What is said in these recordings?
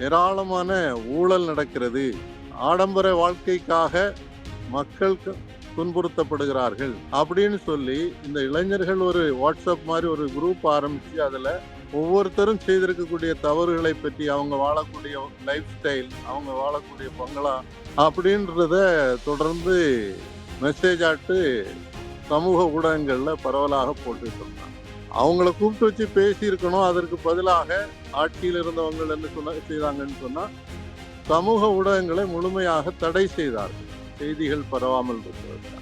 ஏராளமான ஊழல் நடக்கிறது. ஆடம்பர வாழ்க்கைக்காக மக்கள் துன்புறுத்தப்படுகிறார்கள். அப்படின்னு சொல்லி இந்த இளைஞர்கள் ஒரு வாட்ஸ்அப் மாதிரி ஒரு குரூப் ஆரம்பித்து அதில் ஒவ்வொருத்தரும் செய்திருக்கக்கூடிய தவறுகளை பற்றி அவங்க வாழக்கூடிய லைஃப் ஸ்டைல் அவங்க வாழக்கூடிய பங்களா அப்படின்றத தொடர்ந்து மெசேஜ் ஆட்டு சமூக ஊடகங்களில் பரவலாக போட்டுட்டு இருந்தாங்க. அவங்கள கூப்பிட்டு வச்சு பேசியிருக்கணும். அதற்கு பதிலாக ஆட்சியில் இருந்தவங்க என்ன சொன்ன செய்தாங்கன்னு சொன்னால் சமூக ஊடகங்களை முழுமையாக தடை செய்தார்கள் செய்திகள் பரவாமல் இருக்கிறது.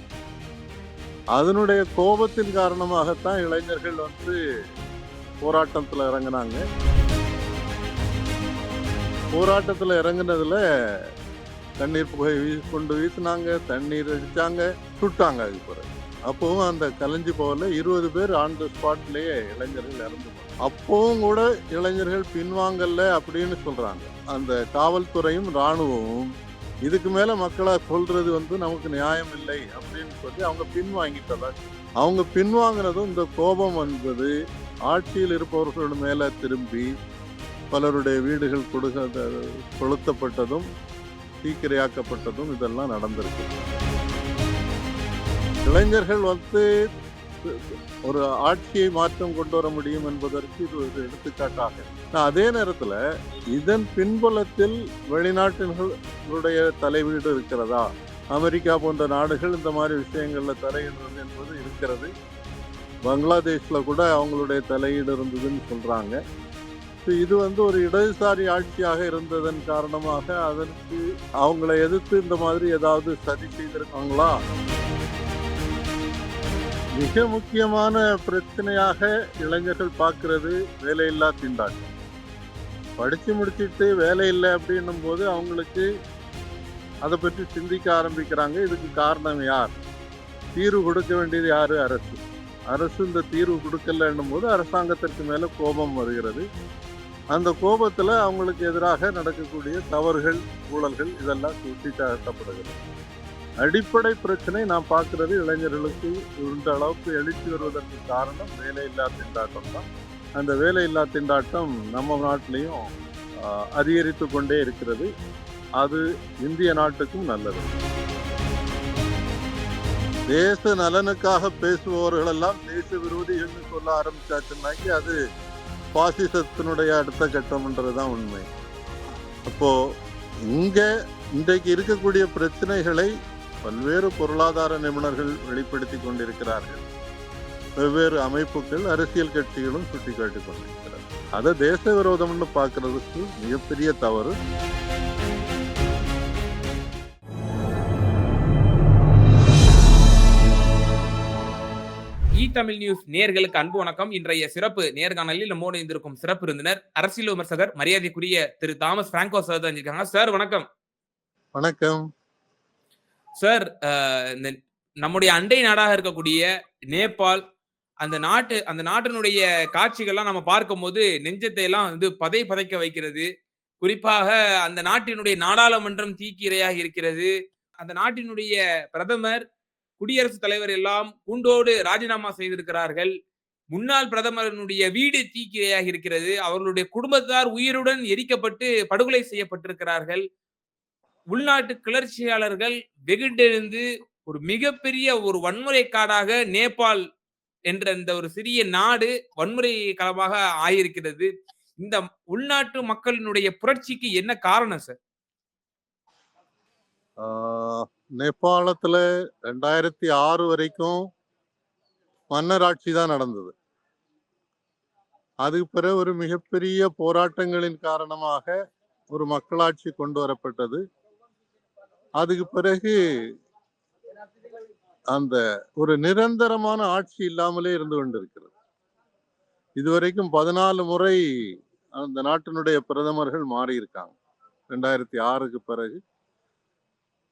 அதனுடைய கோபத்தின் காரணமாகத்தான் இளைஞர்கள் வந்து போராட்டத்தில் இறங்கினாங்க. போராட்டத்தில் இறங்கினதில் தண்ணீர் புகை வீ- கொண்டு வீசினாங்க தண்ணீர் அடித்தாங்க சுட்டாங்க அதுக்கு பிறகு. அப்பவும் அந்த கலைஞ்சி போகல இருபது பேர் ஆன் த ஸ்பாட்லேயே இளைஞர்கள் இறந்து அப்போவும் அப்பவும் கூட இளைஞர்கள் பின்வாங்கல்ல அப்படின்னு சொல்றாங்க. அந்த காவல்துறையும் ராணுவமும் இதுக்கு மேல மக்களை சொல்கிறது வந்து நமக்கு நியாயம் இல்லை அப்படின்னு சொல்லி அவங்க பின்வாங்கிட்டதா? அவங்க பின்வாங்கினதும் இந்த கோபம் என்பது ஆட்சியில் இருப்பவர்கள் மேல திரும்பி பலருடைய வீடுகள் கொடுக்க கொளுத்தப்பட்டதும் தீக்கிரையாக்கப்பட்டதும் இதெல்லாம் நடந்திருக்கு. இளைஞர்கள் வந்து ஒரு ஆட்சியை மாற்றம் கொண்டு வர முடியும் என்பதற்கு இது ஒரு எடுத்துக்காட்டாக. நான் அதே நேரத்தில் இதன் பின்புலத்தில் வெளிநாட்டினர்களுடைய தலைவீடு இருக்கிறதா? அமெரிக்கா போன்ற நாடுகள் இந்த மாதிரி விஷயங்களில் தலையிடுறது என்பது இருக்கிறது. பங்களாதேஷில் கூட அவங்களுடைய தலையீடு இருந்ததுன்னு சொல்கிறாங்க இது வந்து ஒரு இடதுசாரி ஆட்சியாக இருந்ததன் காரணமாக அதற்கு அவங்கள எதிர்த்து இந்த மாதிரி ஏதாவது சதி செய்திருக்காங்களா? மிக முக்கியமான பிரச்சனையாக இளைஞர்கள் பார்க்கறது வேலையில்லா திண்டாட்டம். படித்து முடிச்சிட்டு வேலை இல்லை அப்படின்னும் போது அவங்களுக்கு அதை பற்றி சிந்திக்க ஆரம்பிக்கிறாங்க. இதுக்கு காரணம் யார்? தீர்வு கொடுக்க வேண்டியது யாரு? அரசு. அரசு இந்த தீர்வு கொடுக்கலன்னும் போது அரசாங்கத்திற்கு மேலே கோபம் வருகிறது. அந்த கோபத்தில் அவங்களுக்கு எதிராக நடக்கக்கூடிய தவறுகள் ஊழல்கள் இதெல்லாம் சுட்டி காட்டப்படுகிறது அடிப்படை பிரச்சனை நான் பார்க்குறது இளைஞர்களுக்கு இந்த அளவுக்கு எழுச்சி வருவதற்கு காரணம் வேலையில்லா திண்டாட்டம் தான். அந்த வேலையில்லா திண்டாட்டம் நம்ம நாட்டிலையும் அதிகரித்து கொண்டே இருக்கிறது. அது இந்திய நாட்டுக்கும் நல்லது. தேச நலனுக்காக பேசுபவர்கள் எல்லாம் தேச விரோதிகள்னு சொல்ல ஆரம்பிச்சாச்சுன்னாக்கி அது பாசிசத்தினுடைய அடுத்த கட்டம்ன்றது தான் உண்மை. அப்போ இங்க இன்றைக்கு இருக்கக்கூடிய பிரச்சனைகளை பல்வேறு பொருளாதார நிபுணர்கள் வெளிப்படுத்தி கொண்டிருக்கிறார்கள். வெவ்வேறு அமைப்புகள் அரசியல் கட்சிகளும் சுட்டிக்காட்டிக் கொண்டிருக்கிறார் அதை தேச விரோதம்னு பார்க்கிறதுக்கு மிகப்பெரிய தவறு. இ தமிழ் நியூஸ் நேர்களுக்கு அன்பு வணக்கம். இன்றைய சிறப்பு நேர்காணலில் நம்மோடு இருந்திருக்கும் சிறப்பு விருந்தினர் அரசியல் விமர்சகர் மரியாதைக்குரிய திரு தாமஸ் பிராங்கோ சார் தான் இருக்காங்க. சார் வணக்கம். வணக்கம். சார் uh, இந்த நம்முடைய அண்டை நாடாக இருக்கக்கூடிய நேபாள் அந்த நாட்டு அந்த நாட்டினுடைய காட்சிகள்லாம் நம்ம பார்க்கும்போது நெஞ்சத்தை எல்லாம் வந்து பதை பதைக்க வைக்கிறது. குறிப்பாக அந்த நாட்டினுடைய நாடாளுமன்றம் தீக்கிரையாக இருக்கிறது. அந்த நாட்டினுடைய பிரதமர் குடியரசுத் தலைவர் எல்லாம் கூண்டோடு ராஜினாமா செய்திருக்கிறார்கள். முன்னாள் பிரதமரனுடைய வீடு தீக்கிரையாக இருக்கிறது. அவர்களுடைய குடும்பத்தார் உயிருடன் எரிக்கப்பட்டு படுகொலை செய்யப்பட்டிருக்கிறார்கள். உள்நாட்டு கிளர்ச்சியாளர்கள் வெகுண்டெழுந்து ஒரு மிகப்பெரிய ஒரு வன்முறை காடாக நேபாள் என்ற இந்த ஒரு சிறிய நாடு வன்முறை களமாக ஆயிருக்கிறது. இந்த உள்நாட்டு மக்களினுடைய புரட்சிக்கு என்ன காரணம் சார்? ஆஹ், நேபாளத்துல ரெண்டாயிரத்தி ஆறு வரைக்கும் மன்னராட்சி தான் நடந்தது. அதுக்கு பிறகு ஒரு மிகப்பெரிய போராட்டங்களின் காரணமாக ஒரு மக்களாட்சி கொண்டு வரப்பட்டது. அதுக்கு பிறகு அந்த ஒரு நிரந்தரமான ஆட்சி இல்லாமலே இருந்து கொண்டிருக்கிறது. இதுவரைக்கும் பதினாலு முறை அந்த நாட்டினுடைய பிரதமர்கள் மாறி இருக்காங்க ரெண்டாயிரத்தி ஆறுக்கு பிறகு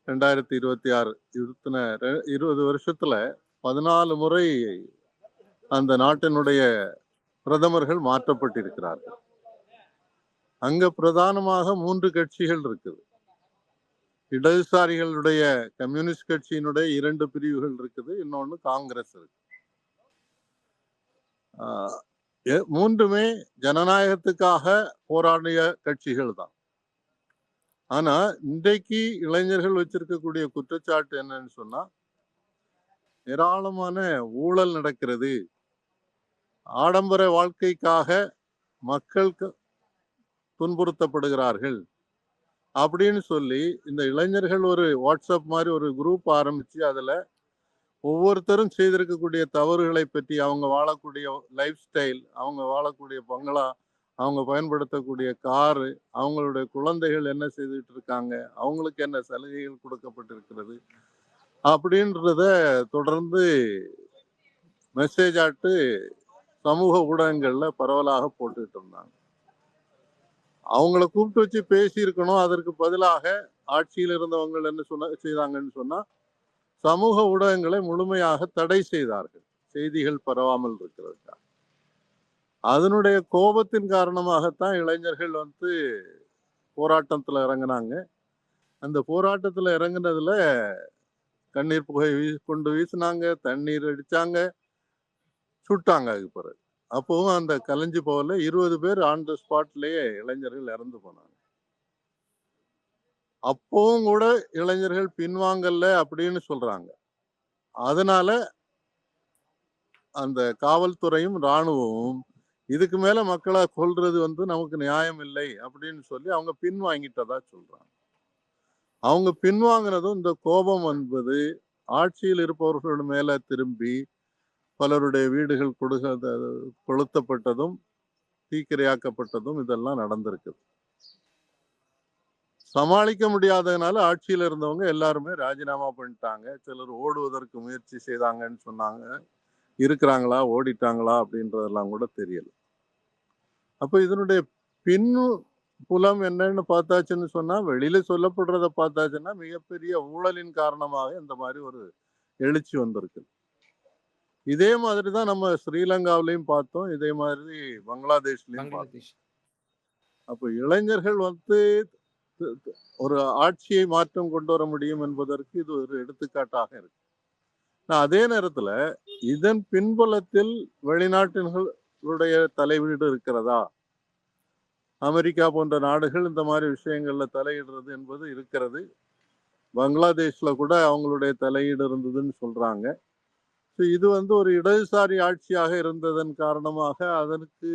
ரெண்டாயிரத்தி இருபத்தி ஆறு இருபத்தின இருபது வருஷத்துல பதினாலு முறை அந்த நாட்டினுடைய பிரதமர்கள் மாற்றப்பட்டிருக்கிறார்கள். அங்க பிரதானமாக மூன்று கட்சிகள் இருக்குது. இடதுசாரிகளுடைய கம்யூனிஸ்ட் கட்சியினுடைய இரண்டு பிரிவுகள் இருக்குது இன்னொன்னு காங்கிரஸ் இருக்கு. ஆஹ் எ- மூன்றுமே ஜனநாயகத்துக்காக போராடிய கட்சிகள் தான். ஆனா இன்றைக்கு இளைஞர்கள் வச்சிருக்கக்கூடிய குற்றச்சாட்டு என்னன்னு சொன்னா ஏராளமான ஊழல் நடக்கிறது. ஆடம்பர வாழ்க்கைக்காக மக்கள் துன்புறுத்தப்படுகிறார்கள். அப்படின்னு சொல்லி இந்த இளைஞர்கள் ஒரு வாட்ஸ்அப் மாதிரி ஒரு குரூப் ஆரம்பிச்சு அதுல ஒவ்வொருத்தரும் செய்திருக்கக்கூடிய தவறுகளை பற்றி அவங்க வாழக்கூடிய லைஃப் ஸ்டைல் அவங்க வாழக்கூடிய பங்களா அவங்க பயன்படுத்தக்கூடிய காரு அவங்களுடைய குழந்தைகள் என்ன செய்துட்டு இருக்காங்க அவங்களுக்கு என்ன சலுகைகள் கொடுக்கப்பட்டிருக்கிறது அப்படின்றத தொடர்ந்து மெசேஜ் ஆட்டு சமூக ஊடகங்களில் பரவலாக போட்டுக்கிட்டு இருந்தாங்க. அவங்கள கூப்பிட்டு வச்சு பேசியிருக்கணும். அதற்கு பதிலாக ஆட்சியில் இருந்தவங்க என்ன சொன்ன செய்தாங்கன்னு சொன்னா சமூக ஊடகங்களை முழுமையாக தடை செய்தார்கள். செய்திகள் பரவாமல் இருக்கிறதுக்காக அதனுடைய கோபத்தின் காரணமாகத்தான் இளைஞர்கள் வந்து போராட்டத்தில் இறங்குனாங்க. அந்த போராட்டத்தில் இறங்கினதுல கண்ணீர் புகை வீ கொண்டு வீசினாங்க தண்ணீர் அடித்தாங்க சுட்டாங்க அதுக்கு பிறகு. அப்பவும் அந்த கலைஞ்சு போகல. இருபது பேர் ஆன் த ஸ்பாட்லயே இளைஞர்கள் இறந்து போனாங்க. அப்பவும் கூட இளைஞர்கள் பின்வாங்கல்ல அப்படின்னு சொல்றாங்க. அதனால அந்த காவல்துறையும் ராணுவமும் இதுக்கு மேல மக்களை கொல்றது வந்து நமக்கு நியாயம் இல்லை அப்படின்னு சொல்லி அவங்க பின்வாங்கிட்டதா சொல்றாங்க. அவங்க பின்வாங்கினதும் இந்த கோபம் என்பது ஆட்சியில் இருப்பவர்களோட மேல திரும்பி பலருடைய வீடுகள் கொடுக கொளுத்தப்பட்டதும் தீக்கிரையாக்கப்பட்டதும் இதெல்லாம் நடந்திருக்குது. சமாளிக்க முடியாததுனால ஆட்சியில் இருந்தவங்க எல்லாருமே ராஜினாமா பண்ணிட்டாங்க. சிலர் ஓடுவதற்கு முயற்சி செய்தாங்கன்னு சொன்னாங்க. இருக்கிறாங்களா ஓடிட்டாங்களா அப்படின்றதெல்லாம் கூட தெரியல. அப்போ இதனுடைய பின் புலம் என்னன்னு பார்த்தாச்சுன்னு சொன்னா வெளியில சொல்லப்படுறத பார்த்தாச்சுன்னா மிகப்பெரிய ஊழலின் காரணமாக இந்த மாதிரி ஒரு எழுச்சி வந்திருக்கு இதே மாதிரி தான் நம்ம ஸ்ரீலங்காவிலையும் பார்த்தோம். இதே மாதிரி பங்களாதேஷ்லயும் பார்த்தோம். அப்ப இளைஞர்கள் வந்து ஒரு ஆட்சியை மாற்றம் கொண்டு வர முடியும் என்பதற்கு இது ஒரு எடுத்துக்காட்டாக இருக்கு. அதே நேரத்துல இதன் பின்புலத்தில் வெளிநாட்டினர்களுடைய தலையீடு இருக்கிறதா? அமெரிக்கா போன்ற நாடுகள் இந்த மாதிரி விஷயங்கள்ல தலையிடுறது என்பது இருக்கிறது. பங்களாதேஷ்ல கூட அவங்களுடைய தலையீடு இருந்ததுன்னு சொல்றாங்க. ஸோ இது வந்து ஒரு இடதுசாரி ஆட்சியாக இருந்ததன் காரணமாக அதற்கு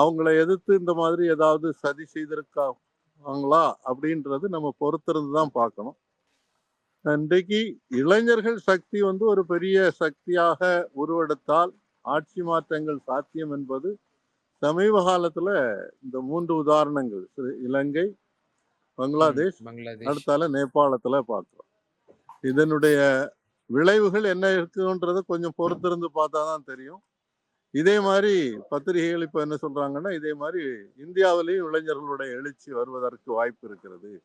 அவங்கள எதிர்த்து இந்த மாதிரி ஏதாவது சதி செய்திருக்காங்களா அப்படின்றது நம்ம பொறுத்திருந்து தான் பார்க்கணும். இன்றைக்கு இளைஞர்கள் சக்தி வந்து ஒரு பெரிய சக்தியாக உருவெடுத்தால் ஆட்சி மாற்றங்கள் சாத்தியம் என்பது சமீப காலத்துல இந்த மூன்று உதாரணங்கள். இலங்கை பங்களாதேஷ் பங்களாதேஷ். அடுத்தால நேபாளத்துல பார்க்கிறோம். இதனுடைய விளைவுகள் என்ன இருக்குன்றத கொஞ்சம் பொறுத்திருந்து பார்த்தா தான் தெரியும். இதே மாதிரி பத்திரிகைகள் இப்போ என்ன சொல்றாங்கன்னா இதே மாதிரி இந்தியாவிலேயும் இளைஞர்களுடைய எழுச்சி வருவதற்கு வாய்ப்பு இருக்கிறது.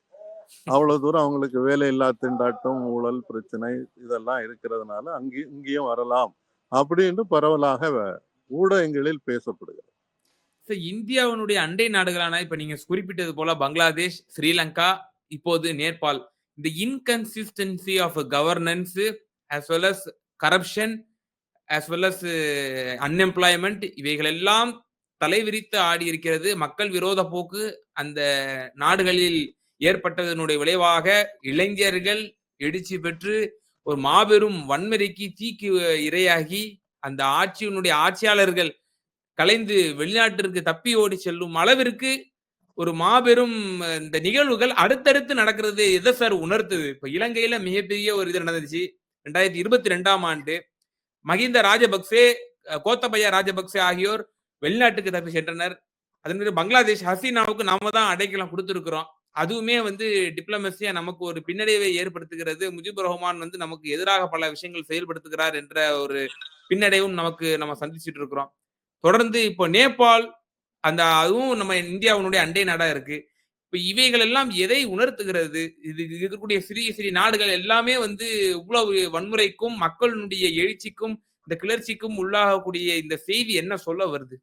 அவ்வளவு தூரம் அவங்களுக்கு வேலையில்லா திண்டாட்டம் ஊழல் பிரச்சனை இதெல்லாம் இருக்கிறதுனால அங்கே இங்கேயும் வரலாம் அப்படின்னு பரவலாக வ- ஊடகங்களில் பேசப்படுகிறது. இந்தியாவினுடைய அண்டை நாடுகளான இப்ப நீங்க குறிப்பிட்டது போல பங்களாதேஷ் ஸ்ரீலங்கா இப்போது நேபாள். இந்த inconsistency of governance as well as corruption as well as unemployment இவைகள் எல்லாம் தலைவிரித்து ஆடி இருக்கிறது மக்கள் விரோத போக்கு அந்த நாடுகளில் ஏற்பட்டதனுடைய விளைவாக இளைஞர்கள் எழுச்சி பெற்று ஒரு மாபெரும் வன்முறைக்கு தீக்கு இரையாகி அந்த ஆட்சியினுடைய ஆட்சியாளர்கள் கலைந்து வெளிநாட்டிற்கு தப்பி ஓடி செல்லும் அளவிற்கு ஒரு மாபெரும் இந்த நிகழ்வுகள் அடுத்தடுத்து நடக்கிறது. எதை சார் உணர்த்துது? இப்ப இலங்கையில மிகப்பெரிய ஒரு இது நடந்துச்சு. ரெண்டாயிரத்தி இருபத்தி ரெண்டாம் ஆண்டு மஹிந்த ராஜபக்சே கோத்தபய ராஜபக்சே ஆகியோர் வெளிநாட்டுக்கு தப்பி சென்றனர். அதன் பிறகு பங்களாதேஷ் ஹசீனாவுக்கு நாம தான் அடைக்கலாம் கொடுத்துருக்குறோம். அதுவுமே வந்து டிப்ளமசியா நமக்கு ஒரு பின்னடைவை ஏற்படுத்துகிறது. முஜிபுர் ரஹ்மான் வந்து நமக்கு எதிராக பல விஷயங்கள் செயல்படுத்துகிறார் என்ற ஒரு பின்னடைவும் நமக்கு நம்ம சந்திச்சுட்டு இருக்கிறோம். தொடர்ந்து இப்போ நேபாள் அந்த அதுவும் நம்ம இந்தியாவினுடைய அண்டை நாடா இருக்கு. இப்ப இவைகள் எல்லாம் எதை உணர்த்துகிறது? இது இருக்கக்கூடிய சிறிய சிறிய நாடுகள் எல்லாமே வந்து இவ்வளவு வன்முறைக்கும் மக்களுடைய எழுச்சிக்கும் இந்த கிளர்ச்சிக்கும் உள்ளாகக்கூடிய இந்த செய்தி என்ன சொல்ல வருது?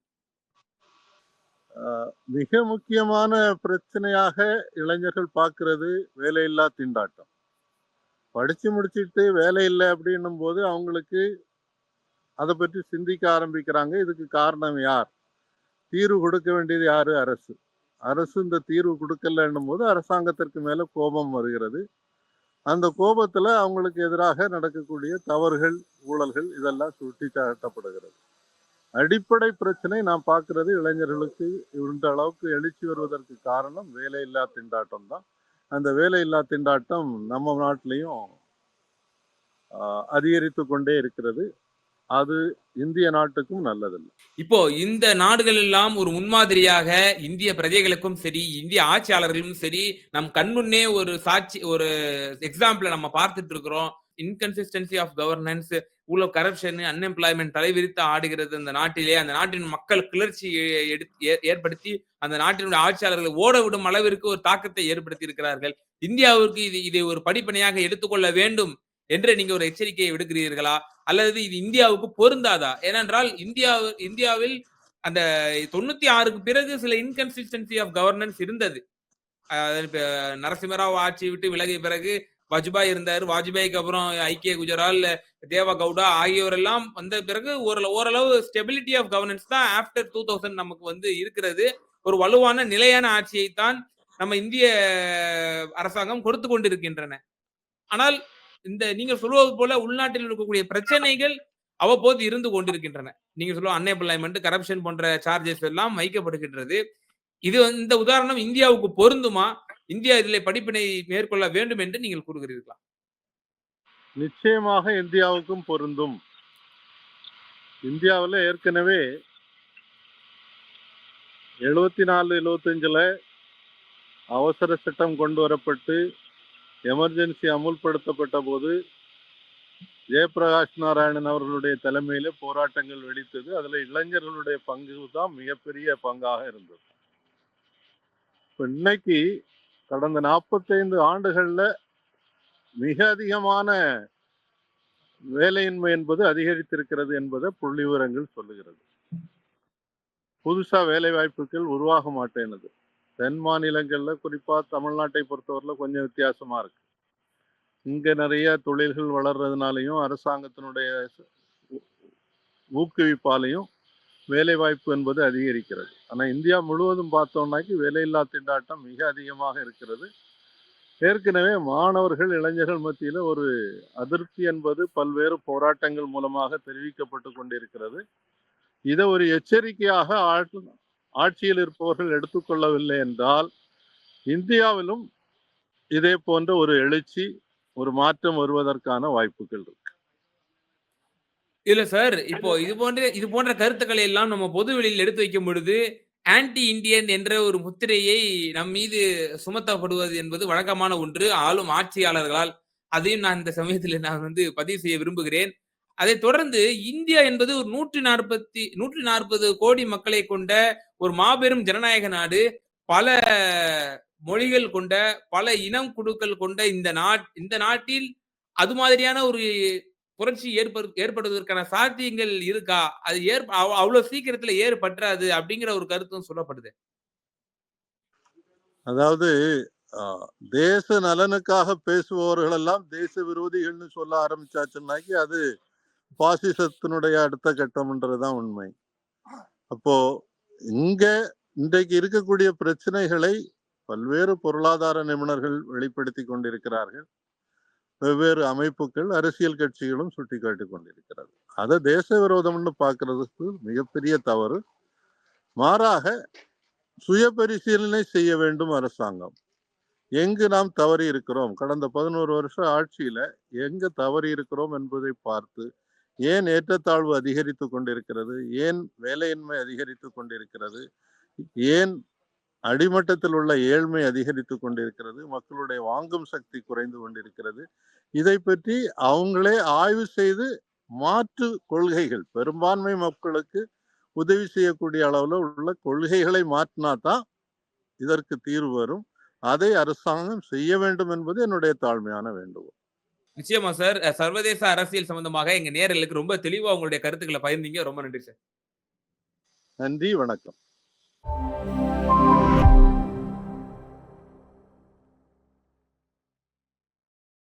மிக முக்கியமான பிரச்சனையாக இளைஞர்கள் பார்க்கறது வேலையில்லா திண்டாட்டம். படிச்சு முடிச்சிட்டு வேலை இல்லை அப்படின்னும் போது அவங்களுக்கு அதை பற்றி சிந்திக்க ஆரம்பிக்கிறாங்க. இதுக்கு காரணம் யார்? தீர்வு கொடுக்க வேண்டியது யாரு? அரசு. அரசு இந்த தீர்வு கொடுக்கலன்னும் போது அரசாங்கத்திற்கு மேல கோபம் வருகிறது. அந்த கோபத்துல அவங்களுக்கு எதிராக நடக்கக்கூடிய தவறுகள் ஊழல்கள் இதெல்லாம் சுட்டி காட்டப்படுகிறது அடிப்படை பிரச்சனை நான் பார்க்கறது இளைஞர்களுக்கு இந்த அளவுக்கு எழுச்சி வருவதற்கு காரணம் வேலையில்லா திண்டாட்டம் தான். அந்த வேலையில்லா திண்டாட்டம் நம்ம நாட்டிலையும் அதிகரித்து கொண்டே இருக்கிறது. அது இந்திய நாட்டுக்கும் நல்லதில்லை. இப்போ இந்த நாடுகள் எல்லாம் ஒரு முன்மாதிரியாக இந்திய பிரஜைகளுக்கும் சரி இந்திய ஆட்சியாளர்களும் சரி நம் கண்முன்னே ஒரு சாட்சி ஒரு எக்ஸாம்பிள நம்ம பார்த்துட்டு இருக்கிறோம். இன்கன்சிஸ்டன்சி ஆஃப் கவர்னன்ஸ் ஊழல் கரப்ஷன் அன்எம்ப்ளாய்மெண்ட் தலைவிரித்து ஆடுகிறது அந்த நாட்டிலே. அந்த நாட்டின் மக்கள் கிளர்ச்சி ஏ- ஏற்படுத்தி அந்த நாட்டினுடைய ஆட்சியாளர்களை ஓட விடும் அளவிற்கு ஒரு தாக்கத்தை ஏற்படுத்தி இருக்கிறார்கள் இந்தியாவிற்கு இது இதை ஒரு படிப்பனையாக எடுத்துக்கொள்ள வேண்டும் என்று நீங்க ஒரு எச்சரிக்கையை விடுக்கிறீர்களா? அல்லது இது இந்தியாவுக்கு பொருந்தாதா? ஏனென்றால் இந்தியா இந்தியாவில் அந்த தொண்ணூத்தி ஆறுக்கு பிறகு சில இன்கன்சிஸ்டன்சி ஆஃப் கவர்னன்ஸ் இருந்தது. நரசிம்மராவ் ஆட்சி விட்டு விலகிய பிறகு வாஜ்பாய் இருந்தார். வாஜ்பாய்க்கு அப்புறம் ஐக்கிய குஜரால் தேவ கவுடா ஆகியோர் எல்லாம் வந்த பிறகு ஒரு ஓரளவு ஸ்டெபிலிட்டி ஆஃப் கவர்னன்ஸ் தான் ஆஃப்டர் டூ தௌசண்ட் நமக்கு வந்து இருக்கிறது. ஒரு வலுவான நிலையான ஆட்சியை தான் நம்ம இந்திய அரசாங்கம் கொடுத்து கொண்டிருக்கின்றன. ஆனால் இந்த நீங்க சொல்வது போல உள்நாட்டில் இருக்கக்கூடிய பிரச்சனைகள் அவ்வப்போது இருந்து கொண்டிருக்கின்றன. நீங்க சொல்லுவ அன்எம்ப்ளாய்மெண்ட் கரப்ஷன் போன்ற சார்ஜஸ் எல்லாம் வைக்கப்படுகின்றது. இது இந்த உதாரணம் இந்தியாவுக்கு பொருந்துமா? இந்தியா இதில் படிப்பினை மேற்கொள்ள வேண்டும் என்று நீங்கள் கூறுகிறீர்களா? நிச்சயமாக இந்தியாவுக்கும் பொருந்தும். இந்தியாவில் ஏற்கனவே எழுபத்தி நாலு எழுபத்தஞ்சில் அவசர சட்டம் கொண்டு வரப்பட்டு எமர்ஜென்சி அமுல்படுத்தப்பட்ட போது ஜெயபிரகாஷ் நாராயணன் அவர்களுடைய தலைமையில போராட்டங்கள் வெடித்தது. அதுல இளைஞர்களுடைய பங்கு தான் மிகப்பெரிய பங்காக இருந்தது. இன்னைக்கு கடந்த நாற்பத்தைந்து ஆண்டுகள்ல மிக அதிகமான வேலையின்மை என்பது அதிகரித்திருக்கிறது என்பதை புள்ளி விவரங்கள் சொல்லுகிறது. புதுசா வேலை வாய்ப்புகள் உருவாக மாட்டேனது. தென் மாநிலங்களில் குறிப்பாக தமிழ்நாட்டை பொறுத்தவரையில் கொஞ்சம் வித்தியாசமாக இருக்குது இங்கே நிறைய தொழில்கள் வளர்றதுனாலையும் அரசாங்கத்தினுடைய ஊக்குவிப்பாலையும் வேலைவாய்ப்பு என்பது அதிகரிக்கிறது. ஆனால் இந்தியா முழுவதும் பார்த்தோம்னாக்கி வேலையில்லா திண்டாட்டம் மிக அதிகமாக இருக்கிறது. ஏற்கனவே மாணவர்கள் இளைஞர்கள் மத்தியில் ஒரு அதிருப்தி என்பது பல்வேறு போராட்டங்கள் மூலமாக தெரிவிக்கப்பட்டு கொண்டிருக்கிறது. இதை ஒரு எச்சரிக்கையாக ஆட்சி- ஆட்சியில் இருப்பவர்கள் எடுத்துக்கொள்ளவில்லை என்றால் இந்தியாவிலும் இதே போன்ற ஒரு எழுச்சி ஒரு மாற்றம் வருவதற்கான வாய்ப்புகள் இருக்கு. இல்ல சார் இப்போ இது போன்ற இது போன்ற கருத்துக்களை எல்லாம் நம்ம பொது வெளியில் எடுத்து வைக்கும் பொழுது ஆன்டி இந்தியன் என்ற ஒரு முத்திரையை நம் மீது சுமத்தப்படுவது என்பது வழக்கமான ஒன்று. ஆளும் ஆட்சியாளர்களால் அதையும் நான் இந்த சமயத்தில் நான் வந்து பதிவு செய்ய விரும்புகிறேன். அதைத் தொடர்ந்து இந்தியா என்பது ஒரு நூற்றி நாற்பத்தி நூற்றி நாற்பது கோடி மக்களை கொண்ட ஒரு மாபெரும் ஜனநாயக நாடு. பல மொழிகள் கொண்ட பல இனம் குழுக்கள் கொண்ட இந்த நாட் இந்த நாட்டில் அது மாதிரியான ஒரு புரட்சி ஏற்படு ஏற்படுவதற்கான சாத்தியங்கள் இருக்கா? அது ஏற்ப அவ்வளவு சீக்கிரத்துல ஏற்பற்றாது அப்படிங்கிற ஒரு கருத்தும் சொல்லப்படுது. அதாவது ஆஹ், தேச நலனுக்காக பேசுபவர்கள் எல்லாம் தேச விரோதிகள்னு சொல்ல ஆரம்பிச்சாச்சுன்னாக்கி அது பாசிசத்தினுடைய அடுத்த கட்டம்ன்றதுதான் உண்மை. அப்போ இங்க இன்றைக்கு இருக்கக்கூடிய பிரச்சனைகளை பல்வேறு பொருளாதார நிபுணர்கள் வெளிப்படுத்தி கொண்டிருக்கிறார்கள். வெவ்வேறு அமைப்புகள் அரசியல் கட்சிகளும் சுட்டிக்காட்டி கொண்டிருக்கிறது. அதை தேச விரோதம்னு பார்க்கறதுக்கு மிகப்பெரிய தவறு. மாறாக சுய பரிசீலனை செய்ய வேண்டும் அரசாங்கம். எங்கு நாம் தவறி இருக்கிறோம் கடந்த பதினோரு வருஷம் ஆட்சியில எங்க தவறி இருக்கிறோம் என்பதை பார்த்து ஏன் ஏற்றத்தாழ்வு அதிகரித்து கொண்டிருக்கிறது? ஏன் வேலையின்மை அதிகரித்து கொண்டிருக்கிறது? ஏன் அடிமட்டத்தில் உள்ள ஏழ்மை அதிகரித்து கொண்டிருக்கிறது? மக்களுடைய வாங்கும் சக்தி குறைந்து கொண்டிருக்கிறது? இதை பற்றி அவங்களே ஆய்வு செய்து மாற்று கொள்கைகள் பெரும்பான்மை மக்களுக்கு உதவி செய்யக்கூடிய அளவில் உள்ள கொள்கைகளை மாற்றினா தான் இதற்கு தீர்வு வரும். அதை அரசாங்கம் செய்ய வேண்டும் என்பது என்னுடைய தாழ்மையான வேண்டுகோள். நிச்சயமா சார். சர்வதேச அரசியல் சம்பந்தமாக எங்க நேரலுக்கு ரொம்ப தெளிவா உங்களுடைய கருத்துக்களை பகிர்ந்தீங்க. ரொம்ப நன்றி சார். நன்றி வணக்கம்.